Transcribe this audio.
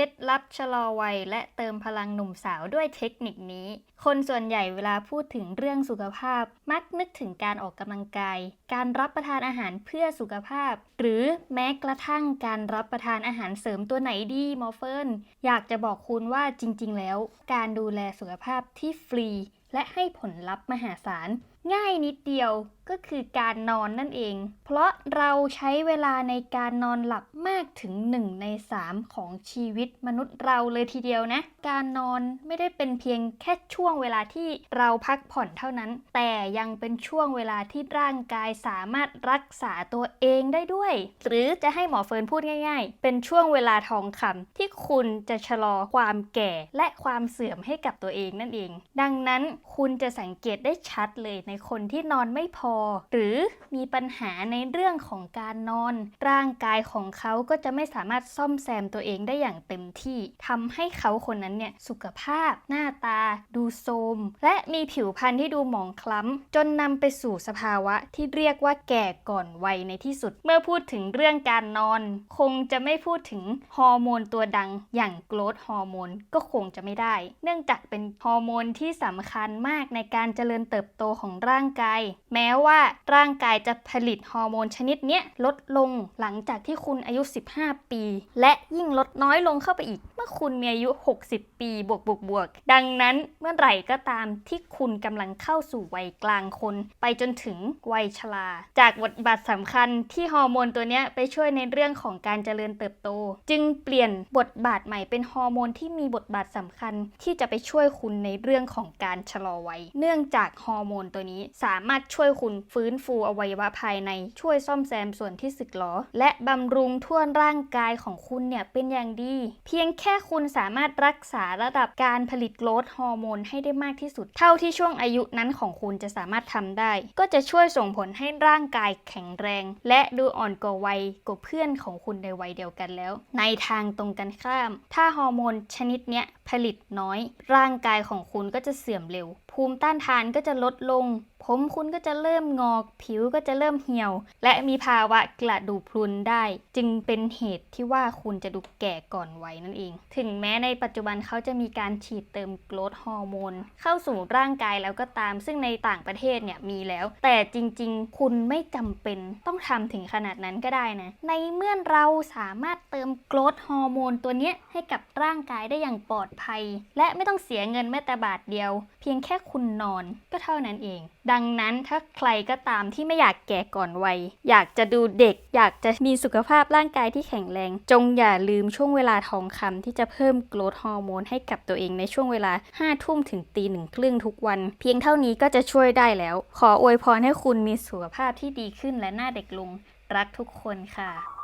คล็ดลับชะลอวัยและเติมพลังหนุ่มสาวด้วยเทคนิคนี้ คนส่วนใหญ่เวลาพูดถึงเรื่องสุขภาพ มักนึกถึงการออกกำลังกาย การรับประทานอาหารเพื่อสุขภาพ หรือแม้กระทั่งการรับประทานอาหารเสริมตัวไหนดีมอเฟิร์นอยากจะบอกคุณว่าจริง ๆ แล้ว การดูแลสุขภาพที่ฟรีและให้ผลลัพธ์มหาศาลง่ายนิดเดียวก็คือการนอนนั่นเอง เพราะเราใช้เวลาในการนอนหลับมากถึง 1 ใน 3 ของชีวิตมนุษย์เราเลยทีเดียวนะ การนอนไม่ได้เป็นเพียงแค่ช่วงเวลาที่เราพักผ่อนเท่านั้น แต่ยังเป็นช่วงเวลาที่ร่างกายสามารถรักษาตัวเองได้ด้วย หรือจะให้หมอเฟิร์นพูดง่าย ๆ เป็นช่วงเวลาทองคำที่คุณจะชะลอความแก่และความเสื่อมให้กับตัวเองนั่นเอง ดังนั้นคุณจะสังเกตได้ชัดเลยในคนที่นอนไม่พอ หรือมีปัญหาในเรื่องของการนอน ร่างกายของเขาก็จะไม่สามารถซ่อมแซมตัวเองได้อย่างเต็มที่ทำให้เขาคนนั้นเนี่ยสุขภาพ หน้าตา ดูโทรมและมีผิวพรรณที่ดูหมองคล้ำจนนำไปสู่สภาวะที่เรียกว่าแก่ก่อนวัยในที่สุด เมื่อพูดถึงเรื่องการนอน คงจะไม่พูดถึงฮอร์โมนตัวดังอย่างโกรทฮอร์โมนก็คงจะไม่ได้ เนื่องจากเป็นฮอร์โมนที่สำคัญมากในการเจริญเติบโตของร่างกาย แม้ว่าร่างกายจะผลิตฮอร์โมนชนิดเนี้ยลดลงหลังจากที่คุณอายุ 15 ปี และยิ่งลดน้อยลงเข้าไปอีก เมื่อคุณมีอายุ 60 ปีบวกบวกบวกดังนั้นเมื่อไหร่ก็ตามที่คุณกำลังเข้าสู่วัยกลางคน ไปจนถึงวัยชรา จากบทบาทสำคัญที่ฮอร์โมนตัวเนี้ยไปช่วยในเรื่องของการเจริญเติบโต จึงเปลี่ยนบทบาทใหม่เป็นฮอร์โมนที่มีบทบาทสำคัญที่จะไปช่วยคุณในเรื่องของการชะลอวัย เนื่องจากฮอร์โมนตัวนี้ สามารถช่วยคุณฟื้นฟูอวัยวะภายใน ช่วยซ่อมแซมส่วนที่สึกหรอ และบำรุงทั่วร่างกายของคุณเนี่ยเป็นอย่างดี เพียงแค่คุณสามารถรักษาระดับการผลิตโกรทฮอร์โมนให้ได้มากที่สุด เท่าที่ช่วงอายุนั้นของคุณจะสามารถทำได้ ก็จะช่วยส่งผลให้ร่างกายแข็งแรง และดูอ่อนกว่าวัยกว่าเพื่อนของคุณในวัยเดียวกันแล้ว ในทางตรงกันข้าม ถ้าฮอร์โมนชนิดเนี้ยผลิตน้อย ร่างกายของคุณก็จะเสื่อมเร็ว ภูมิต้านทานก็จะลดลง ผมคุณก็จะเริ่มงอก ผิวก็จะเริ่มเหี่ยว และมีภาวะกระดูกพรุนได้ จึงเป็นเหตุที่ว่าคุณจะดูแก่ก่อนวัยนั่นเอง ถึงแม้ในปัจจุบันเขาจะมีการฉีดเติมโกรทฮอร์โมนเข้าสู่ร่างกายแล้วก็ตาม ซึ่งในต่างประเทศเนี่ยมีแล้ว แต่จริง ๆ คุณไม่จำเป็นต้องทำถึงขนาดนั้นก็ได้นะ ในเมื่อเราสามารถเติมโกรทฮอร์โมนตัวนี้ให้กับร่างกายได้อย่างปลอดภัย และไม่ต้องเสียเงินแม้แต่บาทเดียว เพียงแค่คุณนอนก็เท่านั้นเอง ดังังนั้นถ้าใครก็ตามที่ไม่อยากแก่ก่อนวัย อยากจะดูเด็ก อยากจะมีสุขภาพร่างกายที่แข็งแรง จงอย่าลืมช่วงเวลาทองคำที่จะเพิ่มโกรทฮอร์โมนให้กับตัวเองในช่วงเวลา5ทุ่มถึงตีหนึ่งครึ่งทุกวัน เพียงเท่านี้ก็จะช่วยได้แล้ว ขออวยพรให้คุณมีสุขภาพที่ดีขึ้นและหน้าเด็กลง รักทุกคนค่ะ